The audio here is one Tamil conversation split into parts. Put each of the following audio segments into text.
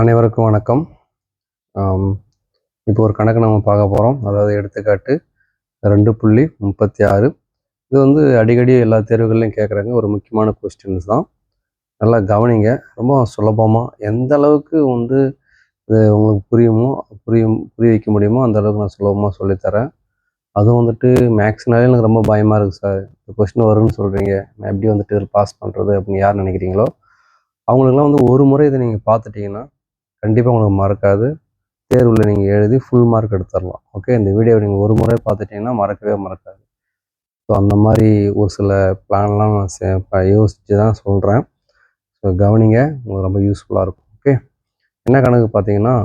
அனைவருக்கும் வணக்கம். இப்போ ஒரு கணக்கு நம்ம பார்க்க போகிறோம் அதாவது எடுத்துக்காட்டு ரெண்டு புள்ளி முப்பத்தி ஆறு. இது வந்து அடிக்கடி எல்லா தேர்வுகள்லையும் கேட்குறாங்க ஒரு முக்கியமான கொஸ்டின்ஸ் தான். நல்லா கவனிங்க. ரொம்ப சுலபமாக எந்த அளவுக்கு வந்து இது உங்களுக்கு புரியுமோ புரியும் புரிய வைக்க முடியுமோ அந்த அளவுக்கு நான் சுலபமாக சொல்லித்தரேன். அதுவும் வந்துட்டு மேக்ஸ்னாலே எனக்கு ரொம்ப பயமாக இருக்குது சார் இந்த கொஸ்டின் வரும்னு சொல்கிறீங்க நான் எப்படி வந்துட்டு பாஸ் பண்ணுறது அப்படின்னு யார் நினைக்கிறீங்களோ அவங்களுக்குலாம் வந்து ஒரு முறை இதை நீங்கள் பார்த்துட்டிங்கன்னா கண்டிப்பாக உங்களுக்கு மறக்காது. தேர்வில் நீங்கள் எழுதி ஃபுல் மார்க் எடுத்துடலாம் ஓகே இந்த வீடியோவை நீங்கள் ஒரு முறை பார்த்துட்டிங்கன்னா மறக்கவே மறக்காது. ஸோ அந்த மாதிரி ஒரு சில பிளான்லாம் நான் யோசித்து தான் சொல்கிறேன் ஸோ கவனிங்க. உங்களுக்கு ரொம்ப யூஸ்ஃபுல்லாக இருக்கும். ஓகே என்ன கணக்கு பார்த்தீங்கன்னா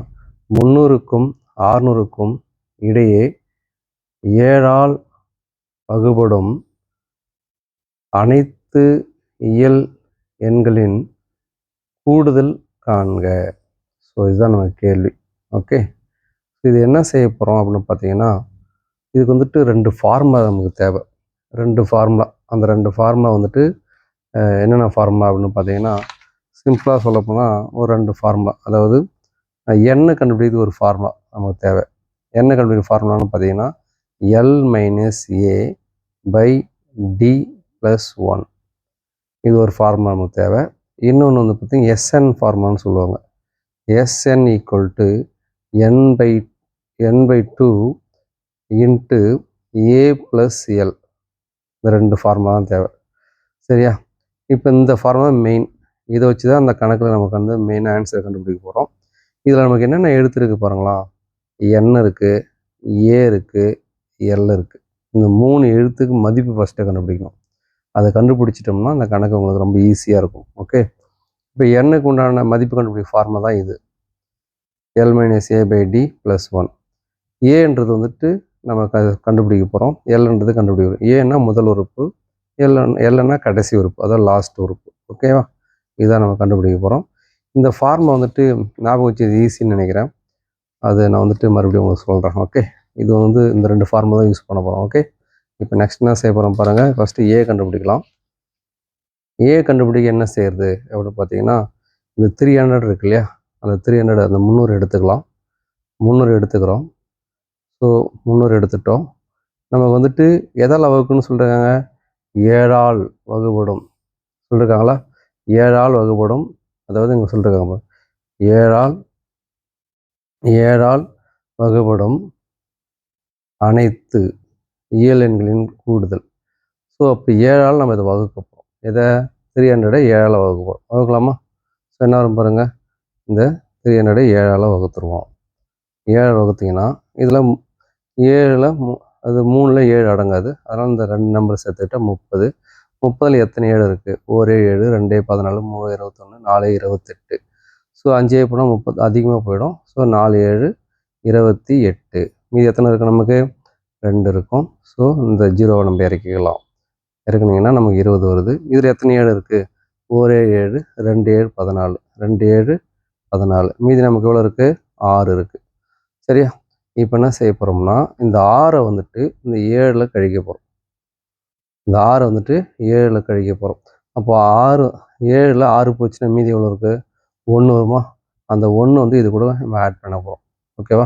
முந்நூறுக்கும் ஆறுநூறுக்கும் இடையே ஏழால் வகுபடும் அனைத்து இயல் எண்களின் கூடுதல் காண்க. ஸோ இதுதான் நம்ம கேள்வி. ஓகே இது என்ன செய்ய போகிறோம் அப்படின்னு பார்த்தீங்கன்னா இதுக்கு வந்துட்டு ரெண்டு ஃபார்முலா நமக்கு தேவை. ரெண்டு ஃபார்முலா அந்த ரெண்டு ஃபார்முலா வந்துட்டு என்னென்ன ஃபார்முலா அப்படின்னு பார்த்தீங்கன்னா சிம்பிளாக சொல்லப்போனால் ஒரு ரெண்டு ஃபார்முலா அதாவது எண்ணெய் கண்டுபிடிக்கிறது ஒரு ஃபார்முலா நமக்கு தேவை. எண்ணெய் கண்டுபிடிக்கிற ஃபார்முலான்னு பார்த்தீங்கன்னா L minus A by D plus one இது ஒரு ஃபார்முலா நமக்கு தேவை. இன்னொன்று வந்து பார்த்திங்கன்னா எஸ்என் ஃபார்முலான்னு சொல்லுவாங்க. SN equal to N by N by two into A plus L இந்த ரெண்டு ஃபார்முலா தான் தேவை. சரியா? இப்போ இந்த ஃபார்முலா மெயின் இதை வச்சு தான் அந்த கணக்கில் நமக்கு வந்து மெயின் ஆன்சர் கண்டுபிடிக்க போகிறோம் இதில் நமக்கு என்னென்ன எழுத்து இருக்குது பாருங்களா? என் இருக்குது ஏ இருக்குது எல் இருக்குது இந்த மூணு எழுத்துக்கு மதிப்பு ஃபஸ்ட்டு கண்டுபிடிக்கணும். அதை கண்டுபிடிச்சிட்டோம்னா அந்த கணக்கு உங்களுக்கு ரொம்ப ஈஸியாக இருக்கும். ஓகே இப்போ எண்ணுக்கு உண்டான மதிப்பு கண்டுபிடிக்க ஃபார்முலா தான் இது. L minus A by D plus one ஏன்றது வந்துட்டு நம்ம க கண்டுபிடிக்க போகிறோம் எல்ன்றது கண்டுபிடிக்கிறோம் ஏன்னா முதல் உறுப்பு. எல் எல்னா கடைசி உறுப்பு. அதாவது லாஸ்ட் உறுப்பு. ஓகேவா இதுதான் நம்ம கண்டுபிடிக்க போகிறோம் இந்த ஃபார்மை வந்துட்டு ஞாபகம் வச்சு ஈஸின்னு நினைக்கிறேன். அது நான் வந்துட்டு மறுபடியும் உங்களுக்கு சொல்கிறேன் ஓகே இது வந்து இந்த ரெண்டு ஃபார்மை தான் யூஸ் பண்ண போகிறோம் ஓகே இப்போ நெக்ஸ்ட் என்ன செய்ய போகிறோம் பாருங்கள் ஃபஸ்ட்டு ஏ கண்டுபிடிக்கலாம். ஏஐ கண்டுபிடிக்க என்ன செய்யறது அப்படின்னு பார்த்தீங்கன்னா இந்த த்ரீ ஹண்ட்ரட் இருக்கு இல்லையா? அந்த த்ரீ ஹண்ட்ரட் அந்த முந்நூறு எடுத்துக்கலாம். முந்நூறு எடுத்துக்கிறோம். ஸோ முந்நூறு எடுத்துட்டோம். நமக்கு வந்துட்டு எதால் வகுக்குன்னு சொல்லியிருக்காங்க ஏழால் வகுப்படும் சொல்லியிருக்காங்களா ஏழால் வகுப்படும் அதாவது இங்கே சொல்லியிருக்காங்க ஏழால் ஏழால் வகுப்படும் அனைத்து இயல் எண்களின் கூடுதல். ஸோ அப்போ ஏழால் நம்ம இதை வகுக்கப்போம். எதை த்ரீ ஹண்ட்ரடை ஏழால் வகுப்போம். வகுக்கலாமா? ஸோ என்ன வரும் பாருங்கள் இந்த த்ரீ ஹண்ட்ரடை ஏழால் வகுத்துருவோம். ஏழு வகுத்திங்கன்னா இதில் ஏழில் அது மூணில் ஏழு அடங்காது. அதனால் இந்த ரெண்டு நம்பர் சேர்த்துக்கிட்டால் முப்பது. முப்பதில் எத்தனை ஏழு இருக்குது ஒரே ஏழு ரெண்டே பதினாலு மூணு இருபத்தொன்று நாலு இருபத்தெட்டு. ஸோ அஞ்சே போனால் முப்பது அதிகமாக போயிடும். ஸோ நாலு ஏழு இருபத்தி எட்டு. மீதி எத்தனை இருக்குது நமக்கு? ரெண்டு இருக்கும். ஸோ இந்த ஜீரோவை நம்ம இறக்கிக்கலாம். இறக்குனீங்கன்னா நமக்கு இருபது வருது. இதில் எத்தனை ஏழு இருக்குது ஒரு ஏழு ரெண்டு ஏழு பதினாலு. ரெண்டு ஏழு பதினாலு. மீதி நமக்கு எவ்வளோ இருக்குது ஆறு இருக்குது சரியா? இப்போ என்ன செய்ய போகிறோம்னா இந்த ஆறை வந்துட்டு இந்த ஏழில் கழிக்க போகிறோம் இந்த ஆறை வந்துட்டு ஏழில் கழிக்க போகிறோம் அப்போ ஆறு ஏழில் ஆறு போச்சுன்னா மீதி எவ்வளோ இருக்குது ஒன்று வருமா? அந்த ஒன்று வந்து இது கூட நம்ம ஆட் பண்ண போகிறோம் ஓகேவா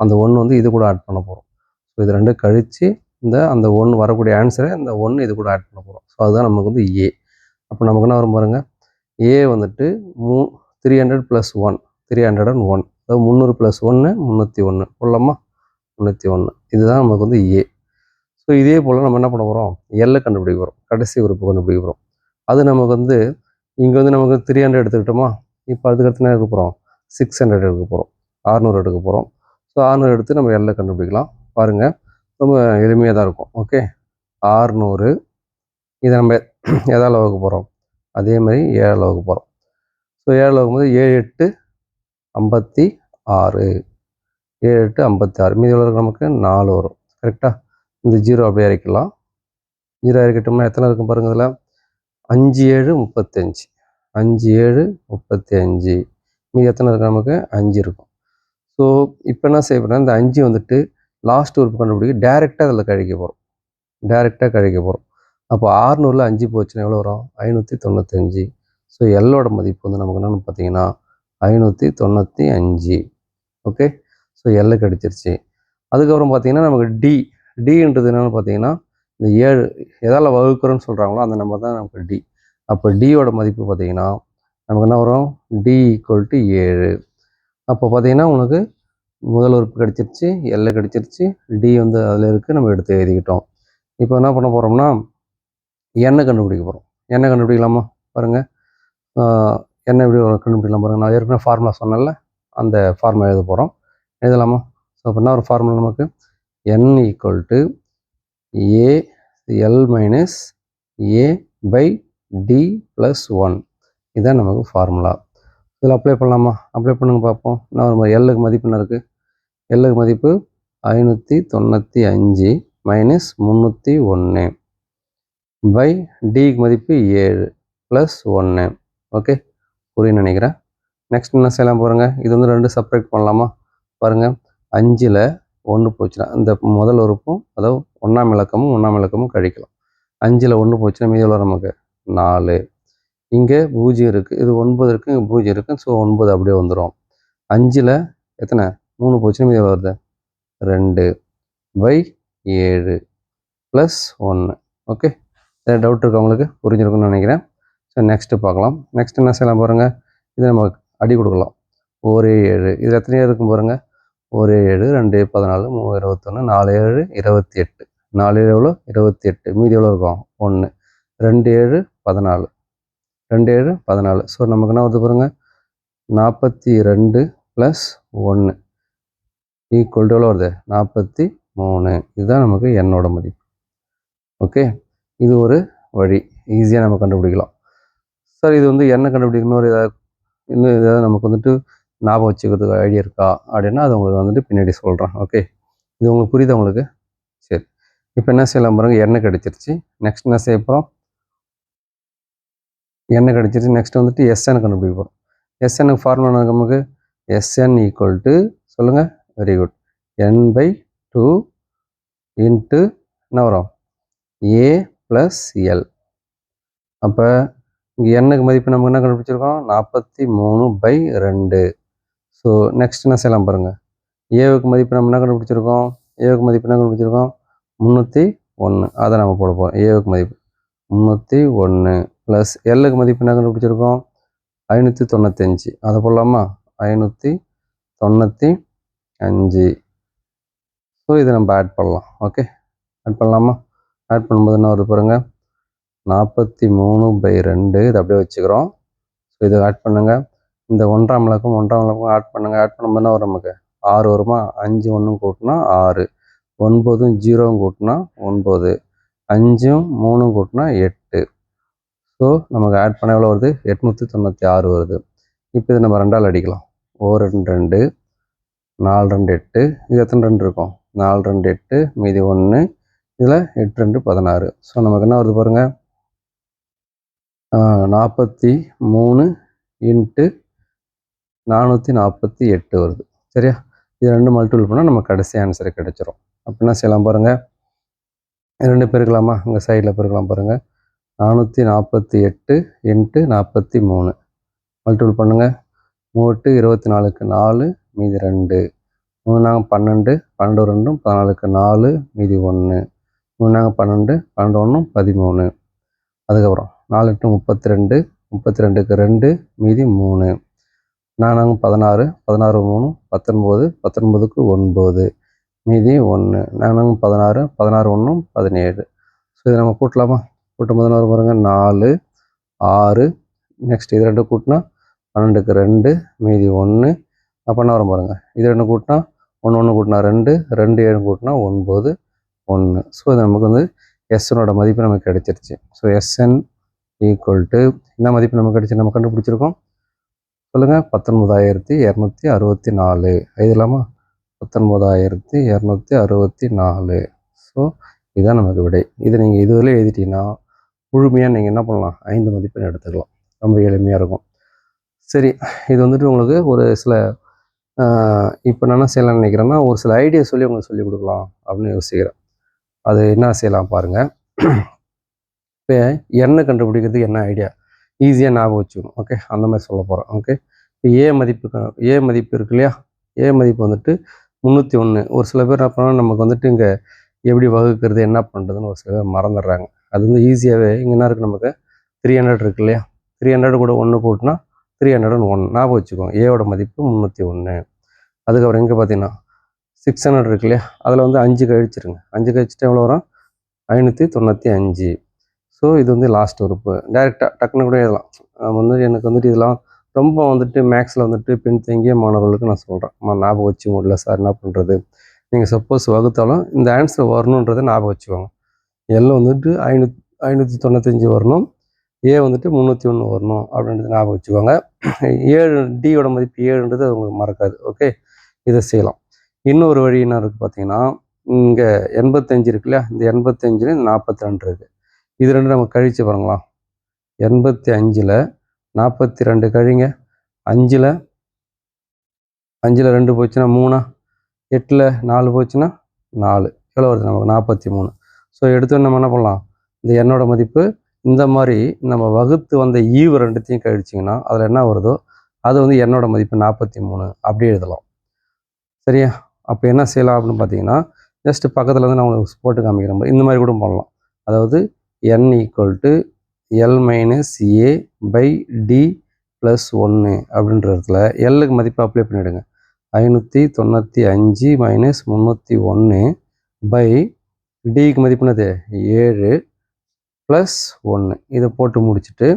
அந்த ஒன்று வந்து இது கூட ஆட் பண்ண போகிறோம் ஸோ இது ரெண்டும் கழித்து இந்த அந்த ஒன்று வரக்கூடிய ஆன்சரை இந்த ஒன்று இது கூட ஆட் பண்ண போகிறோம் ஸோ அதுதான் நமக்கு வந்து ஏ அப்போ நமக்கு என்ன வரும் பாருங்கள் ஏ வந்துட்டு மூ three hundred plus one three hundred and one அதாவது முந்நூறு ப்ளஸ் ஒன்று முந்நூற்றி ஒன்று போடலாமா முந்நூற்றி ஒன்று இதுதான் நமக்கு வந்து ஏ ஸோ இதே போல் நம்ம என்ன பண்ண போகிறோம் எல்லை கண்டுபிடிக்க போகிறோம் கடைசி உறுப்பு கண்டுபிடிக்க போகிறோம் அது நமக்கு வந்து இங்கே வந்து நமக்கு த்ரீ ஹண்ட்ரட் எடுத்துக்கிட்டோமா? இப்போ அதுக்கடுத்து என்ன எடுக்க போகிறோம் சிக்ஸ் ஹண்ட்ரட் எடுக்க போகிறோம் ஆறுநூறு எடுக்க போகிறோம் ஸோ ஆறுநூறு எடுத்து நம்ம எல்லை கண்டுபிடிக்கலாம். பாருங்கள் ரொம்ப எளிமையாக தான் இருக்கும். ஓகே ஆறுநூறு. இதை நம்ம எதால் வகுக்க போகிறோம் அதே மாதிரி ஏழில் வகுக்க போகிறோம் ஸோ ஏழில் வகுக்கும்போது ஏழு எட்டு ஐம்பத்தி ஆறு. ஏழு எட்டு ஐம்பத்தி ஆறு மீதி உள்ள நமக்கு நாலு வரும். கரெக்டாக இந்த ஜீரோ அப்படியே இறக்கலாம் ஜீரோ இறக்கட்டோம்னா எத்தனை இருக்கும் பாருங்கள் இதில்? அஞ்சு ஏழு முப்பத்தஞ்சு. அஞ்சு ஏழு முப்பத்தி அஞ்சு மீதி எத்தனை இருக்கு நமக்கு? அஞ்சு இருக்கும். ஸோ இப்போ என்ன செய்ய போகிறேன் இந்த அஞ்சு வந்துட்டு லாஸ்ட் உறுப்பு கண்டுபிடிக்க டேரெக்டாக அதில் கழிக்க போகிறோம் டேரெக்டாக கழிக்க போகிறோம் அப்போ ஆறுநூறில் அஞ்சு போச்சுன்னா எவ்வளோ வரும்? ஐநூற்றி தொண்ணூத்தஞ்சு. ஸோ எல்லோட மதிப்பு வந்து நமக்கு என்னென்னு பார்த்தீங்கன்னா ஐநூற்றி தொண்ணூற்றி அஞ்சு. ஓகே ஸோ எல்லு கிடச்சிருச்சு அதுக்கப்புறம் பார்த்தீங்கன்னா நமக்கு டி டின்றது என்னென்னு பார்த்தீங்கன்னா இந்த ஏழு எதால் வகுக்கிறோன்னு சொல்கிறாங்களோ அந்த நம்பர் தான் நமக்கு டி அப்போ டியோட மதிப்பு பார்த்தீங்கன்னா நமக்கு என்ன வரும்? டி ஈக்குவல் டு ஏழு. அப்போ பார்த்தீங்கன்னா உனக்கு முதல் உறுப்பு கிடச்சிருச்சு எல்லை கிடச்சிருச்சு டி வந்து அதில் இருக்குது நம்ம எடுத்து எழுதிக்கிட்டோம். இப்போ என்ன பண்ண போகிறோம்னா எண்ணெய் கண்டுபிடிக்க போகிறோம் எண்ணெய் கண்டுபிடிக்கலாமா? பாருங்கள் எண்ணெய் எப்படி கண்டுபிடிக்கலாம் பாருங்கள் நான் ஏற்கனவே ஃபார்முலா சொன்னேன்ல அந்த ஃபார்முலா எழுத போகிறோம் எழுதலாமா? ஸோ அப்போ என்ன ஒரு ஃபார்முலா நமக்கு? N equal to A L minus A by D plus one இதுதான் நமக்கு ஃபார்முலா இதில் அப்ளை பண்ணலாமா? அப்ளை பண்ணுங்க பார்ப்போம். நான் ஒரு எல்லுக்கு மதிப்பு என்ன இருக்குது எல்லுக்கு மதிப்பு ஐநூற்றி தொண்ணூற்றி அஞ்சு மைனஸ் முந்நூற்றி ஒன்று பை டிக்கு மதிப்பு ஏழு ப்ளஸ் ஒன்று ஓகே புரியுன்னு நினைக்கிறேன். நெக்ஸ்ட் என்ன செய்யலாம் பாருங்க? இது வந்து ரெண்டு செப்பரேட் பண்ணலாமா? பாருங்கள் அஞ்சில் ஒன்று போச்சுன்னா இந்த முதல் உறுப்பும் அதாவது ஒன்றாம் இலக்கமும் ஒன்றாம் இலக்கமும் கழிக்கலாம். அஞ்சில் ஒன்று போச்சுன்னா மீதி எவ்வளோ நமக்கு நாலு. இங்கே பூஜ்ஜியம் இருக்குது இது ஒன்பது இருக்குது இங்கே பூஜ்ஜியம் இருக்குது ஸோ ஒன்பது அப்படியே வந்துடும் அஞ்சில் எத்தனை? மூணு போச்சுன்னா மீதி எவ்வளோ வருது? ரெண்டு பை ஏழு ப்ளஸ் ஒன்று ஓகே ஏதாவது டவுட் இருக்கா அவங்களுக்கு புரிஞ்சிருக்குன்னு நினைக்கிறேன். ஸோ நெக்ஸ்ட்டு பார்க்கலாம். நெக்ஸ்ட் என்ன செய்யலாம் பாருங்கள் இதை நம்ம அடி கொடுக்கலாம். ஒரு ஏழு. இது எத்தனையோ இருக்கும் பாருங்கள் ஒரு ஏழு ரெண்டு பதினாலு மூணு இருபத்தொன்று நாலு ஏழு இருபத்தி எட்டு. நாலு ஏழு எவ்வளோ இருபத்தி எட்டு. மீதி எவ்வளோ இருக்கும்? ஒன்று ரெண்டு ஏழு பதினாலு. ரெண்டு ஏழு பதினாலு. ஸோ நமக்கு என்ன வருது பாருங்கள் நாற்பத்தி ரெண்டு ப்ளஸ் ஒன்று ஈக்குவல் டு எவ்வளோ வருது? நாற்பத்தி மூணு. இதுதான் நமக்கு என்னோட மதிப்பு. ஓகே இது ஒரு வழி. ஈஸியாக நம்ம கண்டுபிடிக்கலாம். சார் இது வந்து என்ன கண்டுபிடிக்கணும் ஒரு ஏதாவது இன்னும் ஏதாவது நமக்கு வந்துட்டு ஞாபகம் வச்சுக்கிறதுக்கு ஐடியா இருக்கா? அப்படின்னா அது உங்களுக்கு வந்துட்டு பின்னாடி சொல்கிறேன் ஓகே இது உங்களுக்கு புரியுது உங்களுக்கு? சரி. இப்போ என்ன செய்யலாம் பாருங்க. எண்ணெய் கிடச்சிருச்சு. நெக்ஸ்ட் என்ன செய்ய போகிறோம் எண்ணெய் கிடச்சிருச்சு. நெக்ஸ்ட் வந்துட்டு எஸ்என் கண்டுபிடிக்க போகிறோம் எஸ்எனுக்கு ஃபார்முலா நமக்கு? எஸ்என் ஈக்குவல் டு சொல்லுங்கள் very good N by two into என்ன வரும்? ஏ ப்ளஸ் எல் அப்போ இங்கே எண்ணுக்கு மதிப்பு நம்ம என்ன கண்டுபிடிச்சிருக்கோம்? நாற்பத்தி மூணு பை ரெண்டு. ஸோ நெக்ஸ்ட் என்ன செய்யலாம் பாருங்கள் ஏவுக்கு மதிப்பு நம்ம என்ன கண்டுபிடிச்சிருக்கோம்? ஏவுக்கு மதிப்பு என்ன கண்டுபிடிச்சிருக்கோம்? முந்நூற்றி ஒன்று அதை நம்ம போட போகிறோம் ஏவுக்கு மதிப்பு. முந்நூற்றி ஒன்று ப்ளஸ் எல்லுக்கு மதிப்பு என்ன கண்டுபிடிச்சிருக்கோம்? ஐநூற்றி தொண்ணூத்தஞ்சு. அதை போடலாமா? ஐநூற்றி தொண்ணூற்றி அஞ்சு. ஸோ இதை நம்ம ஆட் பண்ணலாம். ஓகே ஆட் பண்ணலாமா? ஆட் பண்ணும்போது என்ன வருது பாருங்க. நாற்பத்தி மூணு பை ரெண்டு. இதை அப்படியே வச்சுக்கிறோம். ஸோ இதை ஆட் பண்ணுங்கள் இந்த ஒன்றாம் இலக்கம் ஒன்றாம் இலக்கம் ஆட் பண்ணுங்கள் ஆட் பண்ணும்போது என்ன வரும் நமக்கு? ஆறு வருமா? அஞ்சு ஒன்றும் கூட்டினா ஆறு. ஒன்பதும் ஜீரோவும் கூட்டினா ஒன்பது. அஞ்சும் மூணும் கூட்டினா எட்டு. ஸோ நமக்கு ஆட் பண்ண எவ்வளோ வருது? எட்நூற்றி தொண்ணூற்றி ஆறு வருது. இப்போ இதை நம்ம ரெண்டால் அடிக்கலாம். ஓ ரெண்டு ரெண்டு. நாலு ரெண்டு எட்டு. இது எத்தனை ரெண்டு இருக்கும்? நாலு ரெண்டு எட்டு மீதி ஒன்று இதில் எட்டு ரெண்டு பதினாறு. ஸோ நமக்கு என்ன வருது பாருங்கள் நாற்பத்தி மூணு இன்ட்டு நானூற்றி நாற்பத்தி எட்டு வருது. சரியா? இது ரெண்டு மல்டிபிள் பண்ணால் நம்ம கடைசி ஆன்சர் கிடச்சிரும். அப்படின்னா செய்யலாம் பாருங்கள் ரெண்டு பெருக்கலாமா? இங்கே சைடில் பெருக்கலாம் பாருங்கள் நானூற்றி நாற்பத்தி எட்டு இன்ட்டு நாற்பத்தி மூணு. மல்டிபிள் பண்ணுங்கள் மூட்டு இருபத்தி நாலுக்கு நாலு. மீதி ரெண்டு. மூணாங்க பன்னெண்டு பன்னெண்டு ரெண்டும் பதினாலுக்கு நாலு மீதி ஒன்று மூணாங்க பன்னெண்டு பன்னெண்டு ஒன்றும் பதிமூணு. அதுக்கப்புறம் நாலு எட்டு முப்பத்தி ரெண்டு முப்பத்தி ரெண்டுக்கு ரெண்டு மீதி மூணு. நானாங்க பதினாறு பதினாறு மூணு பத்தொன்பது பத்தொன்பதுக்கு ஒன்பது மீதி ஒன்று நானாங்க பதினாறு பதினாறு ஒன்றும் பதினேழு. ஸோ இதை நம்ம கூட்டலாமா? கூட்டும் போது என்ன பாருங்க நாலு ஆறு. நெக்ஸ்ட் இது ரெண்டு கூட்டினா பன்னெண்டுக்கு ரெண்டு மீதி ஒன்று அப்போ என்ன வரும் பாருங்கள் இது ரெண்டு கூட்டினா ஒன்று ஒன்று கூட்டினா ரெண்டு ரெண்டு ஏழு கூட்டினா ஒன்பது ஒன்று ஸோ இது நமக்கு வந்து எஸ்எனோட மதிப்பு நமக்கு கிடைச்சிருச்சு. ஸோ எஸ்என் ஈக்குவல் டு என்ன மதிப்பு நமக்கு கிடைச்சி நம்ம கண்டுபிடிச்சிருக்கோம்? சொல்லுங்கள் பத்தொன்பதாயிரத்தி இரநூத்தி அறுபத்தி நாலு. இது இல்லாமல் பத்தொன்பதாயிரத்தி இரநூத்தி அறுபத்தி நாலு. ஸோ இதுதான் நமக்கு விடை. இது நீங்கள் இதுவரை எழுதிட்டீங்கன்னா முழுமையாக நீங்கள் என்ன பண்ணலாம்? ஐந்து மதிப்பெண் எடுத்துக்கலாம். ரொம்ப எளிமையாக இருக்கும். சரி இது வந்துட்டு உங்களுக்கு ஒரு சில இப்போ நான் என்ன செய்யலாம்னு நினைக்கிறேன்னா ஒரு சில ஐடியா சொல்லி உங்களுக்கு சொல்லிக் கொடுக்கலாம் அப்படின்னு யோசிக்கிறேன். அது என்ன செய்யலாம் பாருங்கள் இப்போ எண்ணெய் கண்டுபிடிக்கிறதுக்கு என்ன ஐடியா ஈஸியாக ஞாபகம் வச்சுக்கணும். ஓகே அந்த மாதிரி சொல்ல போகிறேன் ஓகே இப்போ ஏ மதிப்பு ஏ மதிப்பு இருக்கு இல்லையா? ஏ மதிப்பு வந்துட்டு முந்நூற்றி ஒன்று ஒரு சில பேர் என்ன பண்ணால் நமக்கு வந்துட்டு இங்கே எப்படி வகுக்கிறது என்ன பண்ணுறதுன்னு ஒரு சில பேர் மறந்துடுறாங்க. அது வந்து ஈஸியாகவே இங்கே என்ன இருக்குது நமக்கு? த்ரீ ஹண்ட்ரட் இருக்கு இல்லையா? த்ரீ ஹண்ட்ரட் கூட ஒன்று கூட்டினா த்ரீ ஹண்ட்ரட் ஒன் ஞாபகம் வச்சுக்கோங்க. ஏவோட மதிப்பு முந்நூற்றி ஒன்று அதுக்கப்புறம் இங்கே பார்த்தீங்கன்னா சிக்ஸ் ஹண்ட்ரட் இருக்கு இல்லையா? அதில் வந்து அஞ்சு கழிச்சிருங்க. அஞ்சு கழிச்சிட்டு எவ்வளோ வரும்? ஐநூற்றி தொண்ணூற்றி அஞ்சு. ஸோ இது வந்து லாஸ்ட் உறுப்பு. டைரெக்டாக டக்குன்னு கூட எழுதலாம். நம்ம வந்து எனக்கு வந்துட்டு இதெல்லாம் ரொம்ப வந்துட்டு மேக்ஸில் வந்துட்டு பின்தங்கிய மாணவர்களுக்கு நான் சொல்கிறேன் ஞாபகம் வச்சு முடியல சார் என்ன பண்ணுறது நீங்கள் சப்போஸ் வகுத்தாலும் இந்த ஆன்சர் வரணுன்றதை ஞாபகம் வச்சுக்கோங்க. எல்லாம் வந்துட்டு ஐநூத் ஐநூற்றி தொண்ணூத்தஞ்சு வரணும். ஏ வந்துட்டு முந்நூற்றி ஒன்று வரணும் அப்படின்றது ஞாபகம் வச்சுக்கோங்க. ஏழு டியோட மதிப்பு ஏழுன்றது உங்களுக்கு மறக்காது ஓகே இதை செய்யலாம். இன்னொரு வழி என்ன இருக்குது பார்த்தீங்கன்னா இங்கே எண்பத்தஞ்சு இருக்கு இல்லையா? இந்த எண்பத்தஞ்சில் நாற்பத்தி ரெண்டு இருக்குது இது ரெண்டு நம்ம கழிச்சு பாருங்களா. எண்பத்தி அஞ்சில் நாற்பத்தி ரெண்டு கழிங்க. அஞ்சில் அஞ்சில் ரெண்டு போச்சுன்னா மூணா. எட்டில் நாலு போச்சுன்னா நாலு. எவ்வளோ வருது நமக்கு? நாற்பத்தி மூணு. ஸோ எடுத்து நம்ம என்ன பண்ணலாம்? இந்த எண்ணோட மதிப்பு இந்த மாதிரி நம்ம வகுத்து வந்த ஈவு ரெண்டுத்தையும் கழிச்சிங்கன்னா அதில் என்ன வருதோ அது வந்து என்னோட மதிப்பு நாற்பத்தி மூணு அப்படி எழுதலாம். சரியா? அப்போ என்ன செய்யலாம் அப்படின்னு பார்த்தீங்கன்னா ஜஸ்ட்டு பக்கத்தில் வந்து நான் உங்களுக்கு போட்டு காமிக்கிற மாதிரி இந்த மாதிரி கூட பண்ணலாம். அதாவது N equal to L minus A by D plus ஒன்று அப்படின்ற இடத்துல எல்லுக்கு மதிப்பு அப்ளை பண்ணிவிடுங்க ஐநூற்றி தொண்ணூற்றி அஞ்சு மைனஸ் முந்நூற்றி ஒன்று பை டிக்கு மதிப்பு ஏழு. ப்ளஸ் ஒன்று இதை போட்டு முடிச்சுட்டு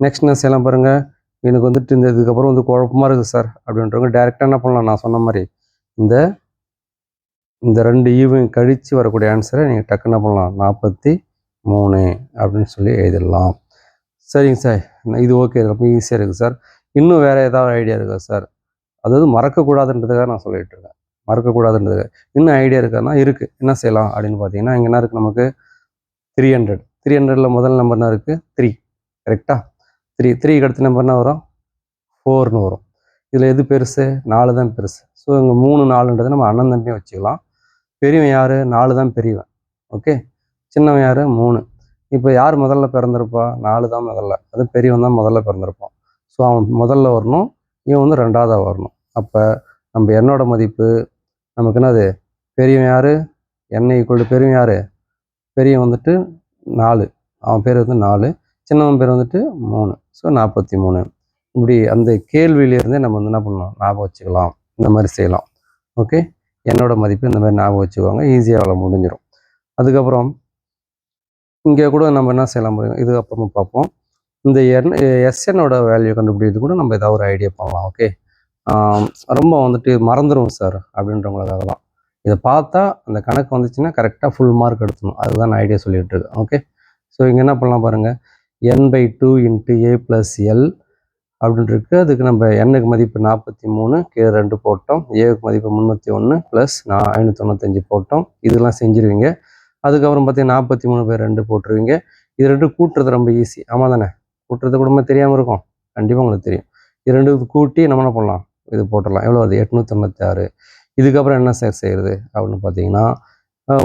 நெக்ஸ்ட் நான் செய்யலாம் பாருங்கள் எனக்கு வந்துட்டு இந்த இதுக்கப்புறம் வந்து குழப்பமாக இருக்குது சார் அப்படின்றவங்க டேரெக்டாக என்ன பண்ணலாம்? நான் சொன்ன மாதிரி இந்த இந்த ரெண்டு ஈவையும் கழித்து வரக்கூடிய ஆன்சரை நீங்கள் டக்குன்னு என்ன பண்ணலாம்? நாற்பத்தி மூணு அப்படின்னு சொல்லி எழுதிடலாம். சரிங்க சார் இது ஓகே ரொம்ப ஈஸியாக இருக்குது சார் இன்னும் வேறு ஏதாவது ஐடியா இருக்கா சார் அதாவது மறக்கக்கூடாதுன்றதுக்காக நான் சொல்லிட்டு இருக்கேன். மறக்கக்கூடாதுன்றதுக்காக. இன்னும் ஐடியா இருக்கான்னா இருக்குது என்ன செய்யலாம்? அப்படின்னு பார்த்தீங்கன்னா இங்கே என்ன இருக்குது நமக்கு த்ரீ ஹண்ட்ரட் த்ரீ ஹண்ட்ரடில் முதல் நம்பர் என்ன இருக்குது த்ரீ கரெக்டாக த்ரீ த்ரீக்கு அடுத்த நம்பர் என்ன வரும் ஃபோர்னு வரும். இதில் எது பெருசு? நாலு தான் பெருசு. ஸோ இங்கே மூணு நாலுன்றதை நம்ம அண்ணன் தம்பியும் வச்சுக்கலாம். பெரியவன் யார்? நாலு தான் பெரியவன். ஓகே சின்னவன் யார்? மூணு. இப்போ யார் முதல்ல பிறந்திருப்பா? நாலு தான் முதல்ல. அது பெரியவன் தான் முதல்ல பிறந்திருப்பான். ஸோ அவன் முதல்ல வரணும். இவன் வந்து ரெண்டாவதாக வரணும். அப்போ நம்ம என்னோட மதிப்பு நமக்கு என்னது? பெரியவன் யார்? என்னை கொண்டு பெரியவன் யார்? பெரியவன் வந்துட்டு நாலு. அவன் பேர் வந்து நாலு. சின்னவன் பேர் வந்துட்டு மூணு. ஸோ நாற்பத்தி மூணு இப்படி அந்த கேள்வியிலேருந்தே நம்ம வந்து என்ன பண்ணலாம்? ஞாபகம் வச்சுக்கலாம். இந்த மாதிரி செய்யலாம். ஓகே என்னோட மதிப்பு இந்த மாதிரி ஞாபகம் வச்சுக்குவாங்க ஈஸியாக அவளை முடிஞ்சிடும் அதுக்கப்புறம் இங்கே கூட நம்ம என்ன செய்யலாம் பாருங்க, இது அப்புறமா பார்ப்போம். இந்த என் எஸ்என்னோட வேல்யூ கண்டுபிடிக்கிறது கூட நம்ம ஏதாவது ஒரு ஐடியா பண்ணலாம். ஓகே ரொம்ப வந்துட்டு மறந்துடும் சார் அப்படின்றவங்களுக்காக தான் இதை பார்த்தா அந்த கணக்கு வந்துச்சுன்னா கரெக்டாக ஃபுல் மார்க் எடுத்துணும் அதுதான் நான் ஐடியா சொல்லிகிட்டு இருக்கேன் ஓகே ஸோ இங்கே என்ன பண்ணலாம் பாருங்கள் N by two into A plus L அப்படின்னு இருக்கு. அதுக்கு நம்ம எண்ணுக்கு மதிப்பு நாற்பத்தி மூணு கீழே ரெண்டு போட்டோம். ஏவுக்கு மதிப்பு முந்நூற்றி ஒன்று ப்ளஸ் நான் ஐநூற்றி தொண்ணூத்தஞ்சு போட்டோம். இதெல்லாம் செஞ்சுருவீங்க. அதுக்கப்புறம் பார்த்தீங்கன்னா நாற்பத்தி மூணு பேர் ரெண்டு போட்டுருவீங்க. இது ரெண்டு கூட்டுறது ரொம்ப ஈஸி ஆமாம் தானே? கூட்டுறது கூட தெரியாமல் இருக்கும். கண்டிப்பாக உங்களுக்கு தெரியும். இது ரெண்டு கூட்டி நம்ம என்ன பண்ணலாம்? இது போட்டுடலாம். எவ்வளோ அது? எட்நூற்றி தொண்ணூற்றி ஆறு. இதுக்கப்புறம் என்ன சார் செய்கிறது அப்படின்னு பார்த்தீங்கன்னா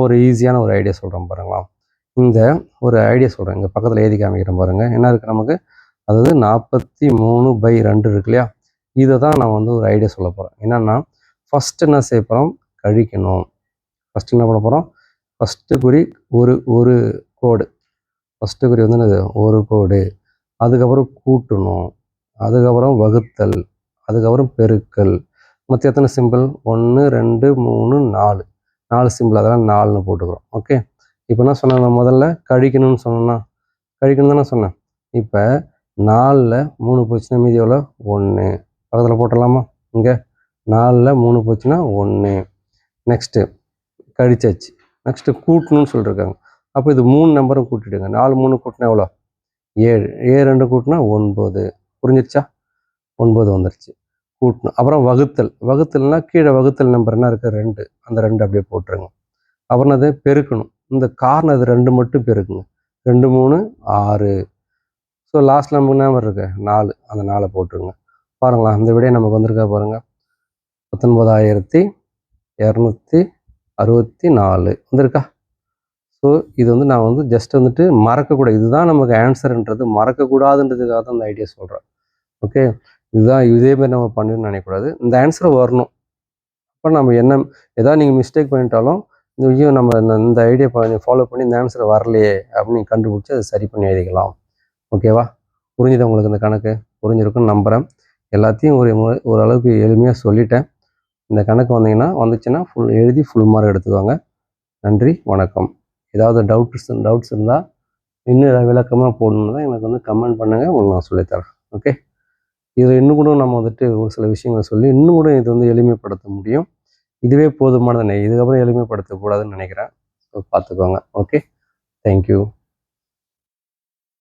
ஒரு ஈஸியான ஒரு ஐடியா சொல்கிறேன் பாருங்களா இந்த ஒரு ஐடியா சொல்கிறேன் இங்கே பக்கத்தில் எழுதி காமிக்கிறேன் பாருங்கள் என்ன இருக்குது நமக்கு? அதாவது நாற்பத்தி மூணு பை ரெண்டு இருக்கு இல்லையா? இதை தான் நான் வந்து ஒரு ஐடியா சொல்ல போகிறேன் என்னென்னா ஃபஸ்ட்டு என்ன செய்ய போகிறோம் கழிக்கணும். ஃபஸ்ட்டு என்ன பண்ண போகிறோம் ஃபஸ்ட்டு குறி ஒரு ஒரு கோடு. ஃபஸ்ட்டு குறி வந்து என்னது? ஒரு கோடு. அதுக்கப்புறம் கூட்டணும். அதுக்கப்புறம் வகுத்தல். அதுக்கப்புறம் பெருக்கல். மொத்தம் எத்தனை சிம்பிள் ஒன்று ரெண்டு மூணு நாலு. நாலு சிம்பிள் அதெல்லாம் நாலுன்னு போட்டுக்கிறோம். ஓகே இப்போ என்ன சொன்னேன் நான் முதல்ல? கழிக்கணும்னு சொன்னேன்னா? கழிக்கணும் தானே சொன்னேன். இப்போ நாலில் மூணு போச்சுன்னா மீதி எவ்வளோ ஒன்று பக்கத்தில் போட்டுடலாமா? இங்கே. நாலில் மூணு போச்சுன்னா ஒன்று நெக்ஸ்ட்டு கழிச்சாச்சு. நெக்ஸ்ட்டு கூட்டணும்னு சொல்லியிருக்காங்க அப்போ இது மூணு நம்பரும் கூட்டிடுங்க. நாலு மூணு கூட்டினா எவ்வளோ ஏழு. ஏழு ரெண்டு கூட்டினா ஒன்பது. புரிஞ்சிருச்சா? ஒன்பது வந்துருச்சு. கூட்டணும். அப்புறம் வகுத்தல். வகுத்தல்னா கீழே வகுத்தல் நம்பர் என்ன இருக்குது ரெண்டு. அந்த ரெண்டு அப்படியே போட்டுருங்க. அப்புறம் அதை பெருக்கணும். இந்த காரணம் அது ரெண்டு மட்டும் பெருக்குங்க. ரெண்டு மூணு ஆறு. ஸோ லாஸ்ட் நமக்கு என்ன நம்பர் இருக்கு? நாலு. அந்த நாலை போட்டுருங்க. பாருங்களா அந்த விடையை நமக்கு வந்திருக்கா பாருங்கள் பத்தொன்பதாயிரத்தி இரநூத்தி அறுபத்தி நாலு. வந்திருக்கா? ஸோ இது வந்து நான் வந்து ஜஸ்ட் வந்துட்டு மறக்கக்கூடாது. இதுதான் நமக்கு ஆன்சர்ன்றது மறக்கக்கூடாதுன்றதுக்காக தான் அந்த ஐடியா சொல்கிறேன் ஓகே இதுதான் இதே மாதிரி நம்ம பண்ணணும்னு நினைக்கக்கூடாது. இந்த ஆன்சர் வரணும். அப்போ நம்ம என்ன ஏதாவது நீங்கள் மிஸ்டேக் பண்ணிட்டாலும் இந்த ஐயோ நம்ம இந்த- இந்த ஐடியா ஃபாலோ பண்ணி இந்த ஆன்சர் வரலையே அப்படின்னு கண்டுபிடிச்சி அதை சரி பண்ணி எழுதிக்கலாம். ஓகேவா புரிஞ்சுது உங்களுக்கு இந்த கணக்கு? புரிஞ்சிருக்குன்னு நம்புகிறேன் எல்லாத்தையும் ஒரு முறை ஓரளவுக்கு எளிமையாக சொல்லிட்டேன். இந்த கணக்கு வந்தீங்கன்னா வந்துச்சுன்னா ஃபுல் எழுதி ஃபுல் மார்க் எடுத்துக்கோங்க. நன்றி வணக்கம். ஏதாவது டவுட்ஸ் டவுட்ஸ் இருந்தால் இன்னும் ஏதாவது விளக்கமாக போடணுன்னா எனக்கு வந்து கமெண்ட் பண்ணுங்கள் உங்களுக்கு நான் சொல்லித்தரேன். ஓகே இதில் இன்னும் கூட நம்ம வந்துட்டு ஒரு சில விஷயங்களை சொல்லி இன்னும் கூட இது வந்து எளிமைப்படுத்த முடியும். இதுவே போதுமானது இதுக்கப்புறம் எளிமைப்படுத்தக்கூடாதுன்னு நினைக்கிறேன். பார்த்துக்கோங்க. Okay thank you